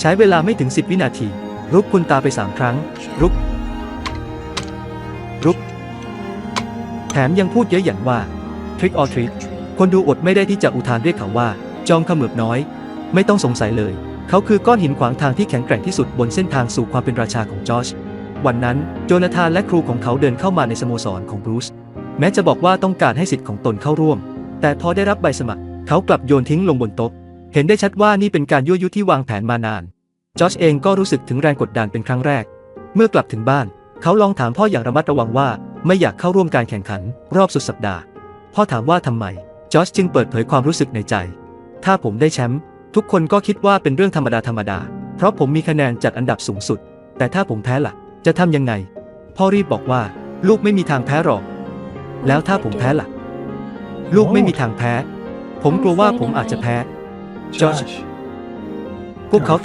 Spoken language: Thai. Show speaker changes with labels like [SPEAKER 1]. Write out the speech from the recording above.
[SPEAKER 1] ใช้เวลาไม่ถึง 10 วินาที รุกคุณตาไปสามครั้ง รุก รุก แถมยังพูดเย้ยหยันว่า trick or treat คนดูอดไม่ได้ที่จะอุทานเรียกเขาว่า จอมขมือบน้อย ไม่ต้องสงสัยเลย เขาคือก้อนหินขวางทางที่แข็งแกร่งที่สุดบนเส้นทางสู่ความเป็นราชาของจอร์จวันนั้นโจนาธานและครูของเขาเดินเข้ามาในสโมสรของบรูซแม้จะบอกว่าต้องการให้สิทธิ์ของตนเข้าร่วม แต่พอได้รับใบสมัคร เขากลับโยนทิ้งลงบนโต๊ะ เห็นได้ชัดว่านี่เป็นการยั่วยุที่วางแผนมานาน จอร์จเองก็รู้สึกถึงแรงกดดันเป็นครั้งแรก เมื่อกลับถึงบ้าน เขาลองถามพ่ออย่างระมัดระวังว่าไม่อยากเข้าร่วมการแข่งขัน รอบสุดสัปดาห์ พ่อถามว่าทำไม จอร์จจึงเปิดเผยความรู้สึกในใจ ถ้าผมได้แชมป์ทุกคนก็คิดว่าเป็นเรื่องธรรมดาธรรมดา เพราะผมมีคะแนนจัดอันดับสูงสุด แต่ถ้าผมแพ้ล่ะ จะทำยังไง พ่อรีบบอกว่า ลูกไม่มีทางแพ้หรอก แล้วถ้าผมแพ้ล่ะ ลูกไม่มีทางแพ้ ผมกลัวว่าผมอาจจะแพ้ จอร์จ
[SPEAKER 2] Josh,
[SPEAKER 1] พวกเขา